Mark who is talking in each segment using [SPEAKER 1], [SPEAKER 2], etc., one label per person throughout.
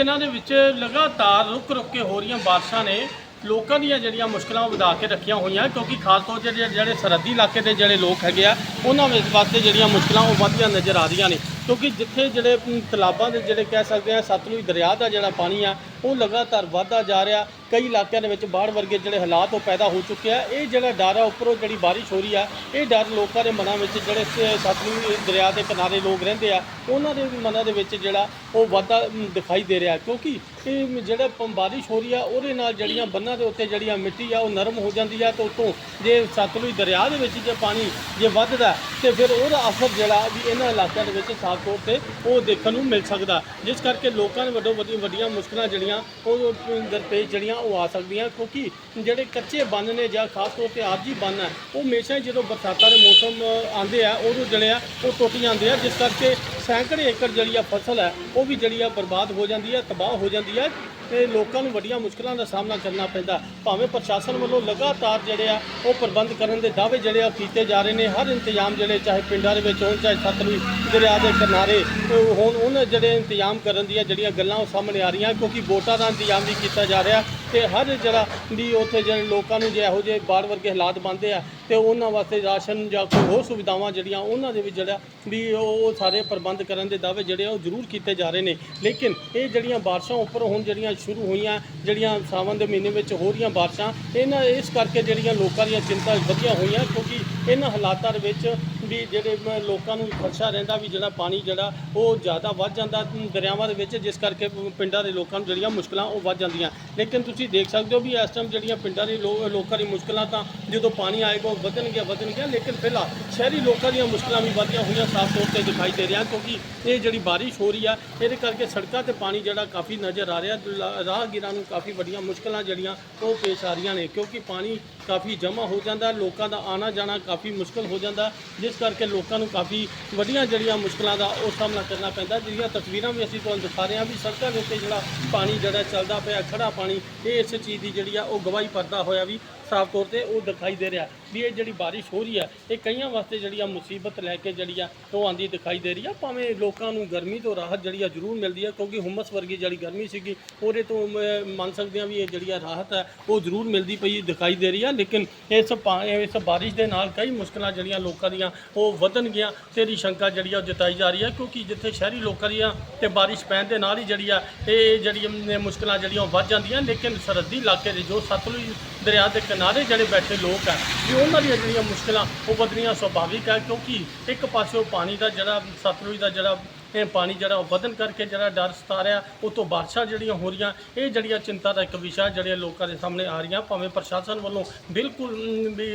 [SPEAKER 1] ਦੇ ਵਿੱਚ ਲਗਾਤਾਰ ਰੁਕ ਰੁਕ ਕੇ ਹੋ ਰਹੀਆਂ ਬਾਰਿਸ਼ਾਂ ਨੇ ਲੋਕਾਂ ਦੀਆਂ ਜਿਹੜੀਆਂ ਮੁਸ਼ਕਲਾਂ ਉਹ ਵਧਾ ਕੇ ਰੱਖੀਆਂ ਹੋਈਆਂ, ਕਿਉਂਕਿ ਖਾਸ ਤੌਰ ਤੇ ਜਿਹੜੇ ਸਰਹੱਦੀ ਇਲਾਕੇ ਦੇ ਜਿਹੜੇ ਲੋਕ ਹੈਗੇ ਆ, ਉਹਨਾਂ ਵਿੱਚ ਵਾਸਤੇ ਜਿਹੜੀਆਂ ਮੁਸ਼ਕਲਾਂ ਉਹ ਵੱਧਦੀਆਂ ਨਜ਼ਰ ਆ ਰਹੀਆਂ ਨੇ। ਕਿਉਂਕਿ ਜਿੱਥੇ ਜਿਹੜੇ ਤਲਾਬਾਂ ਦੇ ਜਿਹੜੇ ਕਹਿ ਸਕਦੇ ਆ, ਸਤਲੁਜ ਦਰਿਆ ਦਾ ਜਿਹੜਾ ਪਾਣੀ ਆ ਉਹ ਲਗਾਤਾਰ ਵਧਦਾ ਜਾ ਰਿਹਾ। ਕਈ ਇਲਾਕਿਆਂ ਦੇ ਵਿੱਚ ਬਾੜ ਵਰਗੇ ਜਿਹੜੇ ਹਾਲਾਤ ਉਹ ਪੈਦਾ ਹੋ ਚੁੱਕੇ ਆ। ਇਹ ਜਿਹੜਾ ਡਰ ਆ, ਉੱਪਰੋਂ ਜਿਹੜੀ ਬਾਰਿਸ਼ ਹੋ ਰਹੀ ਆ, ਇਹ ਡਰ ਲੋਕਾਂ ਦੇ ਮਨਾਂ ਵਿੱਚ ਜਿਹੜੇ ਸਤਲੁਜ ਦਰਿਆ ਦੇ ਕਿਨਾਰੇ ਲੋਕ ਰਹਿੰਦੇ ਆ, ਉਹਨਾਂ ਦੇ ਵੀ ਮਨਾਂ ਦੇ ਵਿੱਚ ਜਿਹੜਾ ਉਹ ਵਾਧਾ ਦਿਖਾਈ ਦੇ ਰਿਹਾ। ਕਿਉਂਕਿ ਇਹ ਜਿਹੜਾ ਪ- ਬਾਰਿਸ਼ ਹੋ ਰਹੀ ਆ, ਉਹਦੇ ਨਾਲ ਜਿਹੜੀਆਂ ਬੰਨਾਂ ਦੇ ਉੱਤੇ ਜਿਹੜੀਆਂ ਮਿੱਟੀ ਆ, ਉਹ ਨਰਮ ਹੋ ਜਾਂਦੀ ਆ ਤੇ ਉਤੋਂ ਜੇ ਸਤਲੁਜ ਦਰਿਆ ਦੇ ਵਿੱਚ ਜੇ ਪਾਣੀ ਜੇ ਵੱਧਦਾ ਤੇ ਫਿਰ ਉਹਦਾ ਅਸਰ ਜਿਹੜਾ ਵੀ ਇਹਨਾਂ ਇਲਾਕਿਆਂ ਦੇ ਵਿੱਚ ਸਾਫ਼ ਤੌਰ ਤੇ ਉਹ ਦੇਖਣ ਨੂੰ ਮਿਲ ਸਕਦਾ। ਜਿਸ ਕਰਕੇ ਲੋਕਾਂ ਨੇ ਵੱਡੋ ਵੱਡੀ ਵੱਡੀਆਂ ਮੁਸ਼ਕਲਾਂ ਜਿਹੜੀਆਂ ਉਹ ਦਰਪੇਸ਼ ਜਿਹੜੀਆਂ ਉਹ ਆ ਸਕਦੀਆਂ, ਕਿਉਂਕਿ ਜਿਹੜੇ ਕੱਚੇ ਬੰਨ ਨੇ ਜਾਂ ਖਾਸ ਤੌਰ ਤੇ ਆਰਜੀ ਬੰਨ ਹੈ, ਉਹ ਹਮੇਸ਼ਾ ਹੀ ਜਦੋਂ ਬਰਸਾਤਾਂ ਦੇ ਮੌਸਮ ਆਉਂਦੇ ਆ, ਉਦੋਂ ਜਿਹੜੇ ਆ, ਉਹ ਟੁੱਟ ਜਾਂਦੇ ਆ, ਜਿਸ ਕਰਕੇ ਸੈਂਕੜੇ ਏਕੜ ਜਿਹੜੀ ਆ ਫਸਲ ਹੈ, ਉਹ ਵੀ ਜਿਹੜੀ ਆ ਬਰਬਾਦ ਹੋ ਜਾਂਦੀ ਹੈ, ਤਬਾਹ ਹੋ ਜਾਂਦੀ ਹੈ। ਤੇ ਲੋਕਾਂ ਨੂੰ ਵੱਡੀਆਂ ਮੁਸ਼ਕਲਾਂ ਦਾ ਸਾਹਮਣਾ ਕਰਨਾ ਪੈਂਦਾ। ਭਾਵੇਂ ਪ੍ਰਸ਼ਾਸਨ ਵੱਲੋਂ ਲਗਾਤਾਰ ਜਿਹੜੇ ਆ, ਉਹ ਪ੍ਰਬੰਧ ਕਰਨ ਦੇ ਦਾਅਵੇ ਜਿਹੜੇ ਆ ਕੀਤੇ ਜਾ ਰਹੇ ਨੇ। ਹਰ ਇੰਤਜ਼ਾਮ ਜਿਹੜੇ ਚਾਹੇ ਪਿੰਡਾਂ ਦੇ ਵਿੱਚ ਹੋਣ, ਚਾਹੇ ਸਤਲੁਜ ਦਰਿਆ ਦੇ ਕਿਨਾਰੇ ਹੋਣ ਉਹਨਾਂ ਜਿਹੜੇ ਇੰਤਜ਼ਾਮ ਕਰਨ ਦੀਆਂ ਜਿਹੜੀਆਂ ਗੱਲਾਂ ਉਹ ਸਾਹਮਣੇ ਆ ਰਹੀਆਂ, ਕਿਉਂਕਿ ਵੋਟਾਂ ਦਾ ਇੰਤਜ਼ਾਮ ਵੀ ਕੀਤਾ ਜਾ ਰਿਹਾ। ਤੇ ਹਰ ਜਿਹੜਾ ਵੀ ਉੱਥੇ ਜਿਹੜੇ ਲੋਕਾਂ ਨੂੰ ਜੇ ਇਹੋ ਜਿਹੇ ਬਾੜ ਵਰਗੇ ਹਾਲਾਤ ਬਣਦੇ ਆ ਤੇ ਉਹਨਾਂ ਵਾਸਤੇ ਰਾਸ਼ਨ ਜਾਂ ਕੋਈ ਹੋਰ ਸੁਵਿਧਾਵਾਂ ਜਿਹੜੀਆਂ ਉਹਨਾਂ ਦੇ ਵਿੱਚ ਜਿਹੜਾ ਵੀ ਉਹ ਸਾਰੇ ਪ੍ਰਬੰਧ ਕਰਨ ਦੇ ਦਾਅਵੇ ਜਿਹੜੇ ਆ ਉਹ ਜ਼ਰੂਰ ਕੀਤੇ ਜਾ ਰਹੇ ਨੇ। ਲੇਕਿਨ ਇਹ ਜਿਹੜੀਆਂ ਬਾਰਿਸ਼ਾਂ ਉੱਪਰ ਹੁਣ ਜਿਹੜੀਆਂ ਸ਼ੁਰੂ ਹੋਈਆਂ, ਜਿਹੜੀਆਂ ਸਾਵਣ ਦੇ ਮਹੀਨੇ ਵਿੱਚ ਹੋ ਰਹੀਆਂ ਬਾਰਿਸ਼ਾਂ, ਇਹਨਾਂ ਇਸ ਕਰਕੇ ਜਿਹੜੀਆਂ ਲੋਕਾਂ ਦੀਆਂ ਚਿੰਤਾ ਵਧੀਆਂ ਹੋਈਆਂ ਕਿਉਂਕਿ ਇਹਨਾਂ ਹਾਲਾਤਾਂ ਦੇ ਵਿੱਚ ਵੀ ਜਿਹੜੇ ਮ- ਲੋਕਾਂ ਨੂੰ ਖਦਸ਼ਾ ਰਹਿੰਦਾ ਵੀ ਜਿਹੜਾ ਪਾਣੀ ਜਿਹੜਾ ਉਹ ਜ਼ਿਆਦਾ ਵੱਧ ਜਾਂਦਾ ਦਰਿਆਵਾਂ ਦੇ ਵਿੱਚ, ਜਿਸ ਕਰਕੇ ਪ- ਪਿੰਡਾਂ ਦੇ ਲੋਕਾਂ ਨੂੰ ਜਿਹੜੀਆਂ ਮੁਸ਼ਕਲਾਂ ਉਹ ਵੱਧ ਜਾਂਦੀਆਂ। ਲੇਕਿਨ ਤੁਸੀਂ ਦੇਖ ਸਕਦੇ ਹੋ ਵੀ ਇਸ ਟਾਈਮ ਜਿਹੜੀਆਂ ਪਿੰਡਾਂ ਦੇ ਲੋ- ਲੋਕਾਂ ਦੀ ਮੁਸ਼ਕਲਾਂ ਤਾਂ ਜਦੋਂ ਪਾਣੀ ਆਏਗਾ ਉਹ ਵਧਣਗੀਆਂ ਵਧਣਗੀਆਂ, ਲੇਕਿਨ ਫਿਲਹਾਲ ਸ਼ਹਿਰੀ ਲੋਕਾਂ ਦੀਆਂ ਮੁਸ਼ਕਲਾਂ ਵੀ ਵਧੀਆਂ ਹੋਈਆਂ ਸਾਫ਼ ਤੌਰ ਤੇ ਦਿਖਾਈ ਦੇ ਰਿਹਾ ਕਿਉਂਕਿ ਇਹ ਜਿਹੜੀ ਬਾਰਿਸ਼ ਹੋ ਰਹੀ ਆ, ਇਹਦੇ ਕਰਕੇ ਸੜਕਾਂ ਤੇ ਪਾਣੀ ਜਿਹੜਾ ਕਾਫੀ ਨਜ਼ਰ ਆ ਰਿਹਾ, ਲਾ- ਰਾਹਗੀਰਾਂ ਨੂੰ ਕਾਫੀ ਵੱਡੀਆਂ ਮੁਸ਼ਕਲਾਂ ਜਿਹੜੀਆਂ ਉਹ ਪੇਸ਼ ਆ ਰਹੀਆਂ ਨੇ ਕਿਉਂਕਿ ਪਾਣੀ ਕਾਫੀ ਜਮ੍ਹਾਂ ਹੋ ਜਾਂਦਾ, ਲੋਕਾਂ ਦਾ ਆਣਾ ਜਾਣਾ ਕਾਫੀ ਮੁਸ਼ਕਲ ਹੋ ਜਾਂਦਾ। ਜਿਸ ਕਰਕੇ ਲੋਕਾਂ ਨੂੰ ਕਾਫੀ ਵੱਡੀਆਂ ਜਿਹੜੀਆਂ ਮੁਸ਼ਕਲਾਂ ਦਾ ਉਹ ਸਾਹਮਣਾ ਕਰਨਾ ਪੈਂਦਾ। ਜਿਹੜੀਆਂ ਤਸਵੀਰਾਂ ਵੀ ਅਸੀਂ ਤੁਹਾਨੂੰ ਦਿਖਾ ਰਹੇ ਹਾਂ ਵੀ ਸੜਕਾਂ ਦੇ ਉੱਤੇ ਜਿਹੜਾ ਪਾਣੀ ਜਿਹੜਾ ਚੱਲਦਾ ਪਿਆ ਖੜਾ ਪਾਣੀ, ਇਹ ਇਸ ਚੀਜ਼ ਦੀ ਜਿਹੜੀ ਆ ਉਹ ਗਵਾਹੀ ਭਰਦਾ ਹੋਇਆ ਵੀ ਸਾਫ਼ ਤੌਰ ਤੇ ਉਹ ਦਿਖਾਈ ਦੇ ਰਿਹਾ ਵੀ ਇਹ ਜਿਹੜੀ ਬਾਰਿਸ਼ ਹੋ ਰਹੀ ਹੈ ਇਹ ਕਈਆਂ ਵਾਸਤੇ ਜਿਹੜੀ ਆ ਮੁਸੀਬਤ ਲੈ ਕੇ ਜਿਹੜੀ ਆ ਉਹ ਆਂਦੀ ਦਿਖਾਈ ਦੇ ਰਹੀ ਆ। ਭਾਵੇਂ ਲੋਕਾਂ ਨੂੰ ਗਰਮੀ ਤੋਂ ਰਾਹਤ ਜਿਹੜੀ ਆ ਜ਼ਰੂਰ ਮਿਲਦੀ ਆ, ਕਿਉਂਕਿ ਹੁਮਸ ਵਰਗੀ ਜਿਹੜੀ ਗਰਮੀ ਸੀਗੀ, ਉਹਦੇ ਤੋਂ ਮ- ਮੰਨ ਸਕਦੇ ਆ ਵੀ ਇਹ ਜਿਹੜੀ ਆ ਰਾਹਤ ਹੈ ਉਹ ਜ਼ਰੂਰ ਮਿਲਦੀ ਪਈ ਦਿਖਾਈ ਦੇ ਰਹੀ ਆ। ਲੇਕਿਨ ਇਸ ਪਾ- ਇਸ ਬਾਰਿਸ਼ ਦੇ ਨਾਲ ਕਈ ਮੁਸ਼ਕਲਾਂ ਜਿਹੜੀਆਂ ਲੋਕਾਂ ਦੀਆਂ ਉਹ ਵਧਣਗੀਆਂ ਤੇ ਇਹਦੀ ਸ਼ੰਕਾ ਜਿਹੜੀ ਆ ਉਹ ਜਤਾਈ ਜਾ ਰਹੀ ਆ, ਕਿਉਂਕਿ ਜਿੱਥੇ ਸ਼ਹਿਰੀ ਲੋਕਾਂ ਦੀਆਂ ਤੇ ਬਾਰਿਸ਼ ਪੈਣ ਦੇ ਨਾਲ ਹੀ ਜਿਹੜੀ ਆ, ਇਹ ਜਿਹੜੀਆਂ ਮੁਸ਼ਕਲਾਂ ਜਿਹੜੀਆਂ ਉਹ ਵੱਧ ਜਾਂਦੀਆਂ। ਲੇਕਿਨ ਸਰਹੱਦੀ ਇਲਾਕੇ ਦੇ ਜੋ ਸਤਲੁਜ ਦਰਿਆ ਦੇ ਕਿਨਾਰੇ ਜਿਹੜੇ ਬੈਠੇ ਲੋਕ ਆ, ਵੀ ਉਹਨਾਂ ਦੀਆਂ ਜਿਹੜੀਆਂ ਮੁਸ਼ਕਲਾਂ ਉਹ ਵਧਣੀਆਂ ਸੁਭਾਵਿਕ ਹੈ ਕਿਉਂਕਿ ਇੱਕ ਪਾਸਿਓਂ ਪਾਣੀ ਦਾ ਜਿਹੜਾ, ਸਤਲੁਜ ਦਾ ਜਿਹੜਾ ਇਹ ਪਾਣੀ ਜਿਹੜਾ ਉਹ ਵਧਣ ਕਰਕੇ ਜਿਹੜਾ ਡਰ ਸਤਾ ਰਿਹਾ ਉਹ ਬਾਰਿਸ਼ਾਂ ਜਿਹੜੀਆਂ ਹੋ ਰਹੀਆਂ, ਇਹ ਜਿਹੜੀਆਂ ਚਿੰਤਾ ਦਾ ਇੱਕ ਵਿਸ਼ਾ ਜਿਹੜੇ ਲੋਕਾਂ ਦੇ ਸਾਹਮਣੇ ਆ ਰਹੀਆਂ, ਭਾਵੇਂ ਪ੍ਰਸ਼ਾਸਨ ਵੱਲੋਂ ਬਿਲਕੁਲ ਵੀ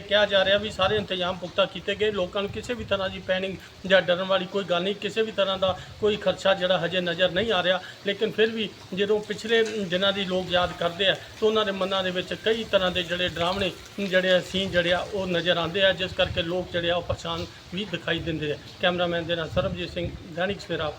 [SPEAKER 1] ਕਿਹਾ ਜਾ ਰਿਹਾ ਵੀ ਸਾਰੇ ਇੰਤਜ਼ਾਮ ਪੁਖਤਾ ਕੀਤੇ ਗਏ, ਲੋਕਾਂ ਨੂੰ ਕਿਸੇ ਵੀ ਤਰ੍ਹਾਂ ਦੀ ਪੈਨਿਕ ਜਾਂ ਡਰਨ ਵਾਲੀ ਕੋਈ ਗੱਲ ਨਹੀਂ, ਕਿਸੇ ਵੀ ਤਰ੍ਹਾਂ ਦਾ ਕੋਈ ਖਰਚਾ ਜਿਹੜਾ ਹਜੇ ਨਜ਼ਰ ਨਹੀਂ ਆ ਰਿਹਾ, ਲੇਕਿਨ ਫਿਰ ਵੀ ਜਦੋਂ ਪਿਛਲੇ ਦਿਨਾਂ ਦੀ ਲੋਕ ਯਾਦ ਕਰਦੇ ਆ, ਤਾਂ ਉਹਨਾਂ ਦੇ ਮਨਾਂ ਦੇ ਵਿੱਚ ਕਈ ਤਰ੍ਹਾਂ ਦੇ ਜਿਹੜੇ ਡਰਾਵਣੇ ਜਿਹੜੇ ਸੀਨ ਜਿਹੜੇ ਆ, ਉਹ ਨਜ਼ਰ ਆਉਂਦੇ ਆ, ਜਿਸ ਕਰਕੇ ਲੋਕ ਜਿਹੜੇ ਆ ਉਹ ਪਰੇਸ਼ਾਨ ਵੀ ਦਿਖਾਈ ਦਿੰਦੇ ਆ। ਕੈਮਰਾਮੈਨ ਦੇ ਨਾਲ ਸਰਬਜੀਤ ਸਿੰਘ டானிக் ஸ்பேர் ஆஃப்